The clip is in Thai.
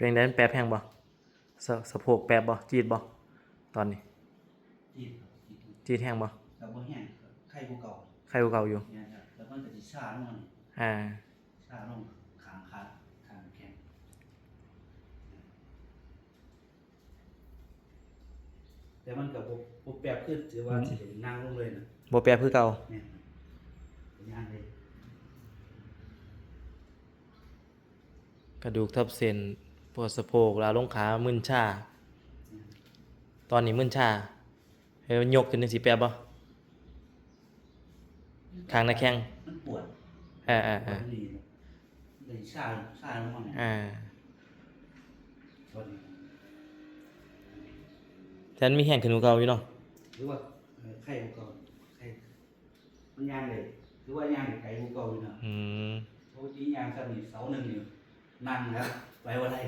เป็นจังไดมันแปรแพงบ่สะสะโพกแปรบ่จีดบ่ตอนนี้ จีดครับจีดจีดแห้งบ่แล้วบ่แห้งครับไข้ผู้เก่าใครกว่าเก่าอยู่ เนี่ยครับแล้วมันก็สิชาลงมานี่อ่า ชาลงขางขาขางแขนแต่มันก็บ่บ่แปรขึ้นถือว่าสิได้นั่งลงเลยนะบ่แปรคือเก่า เนี่ยเป็นย่างเลย กระดูกทับเส้น ปวดสะโพกลาลงขามึนชาเนี่ยตอนนี้มึนชาเฮ้ยมันยกขึ้นจังสิแปรบ่ข้างหน้าแข้งมันปวดอ่าปวอ่าดนี่เลยชาชาลงมาเนี่ยอ่าตอนนี้แทนมีแห้งขึ้นกว่าเก่าอยู่เนาะหรือว่าเอ่อไข้ผู้เก่าไข้มันย่างเลยหรือว่าย่างไข้ผู้เก่าอยู่นะอืมปกติย่างสักนี่เสาหนึ่งนี่นั่งแล้วไปว่าได้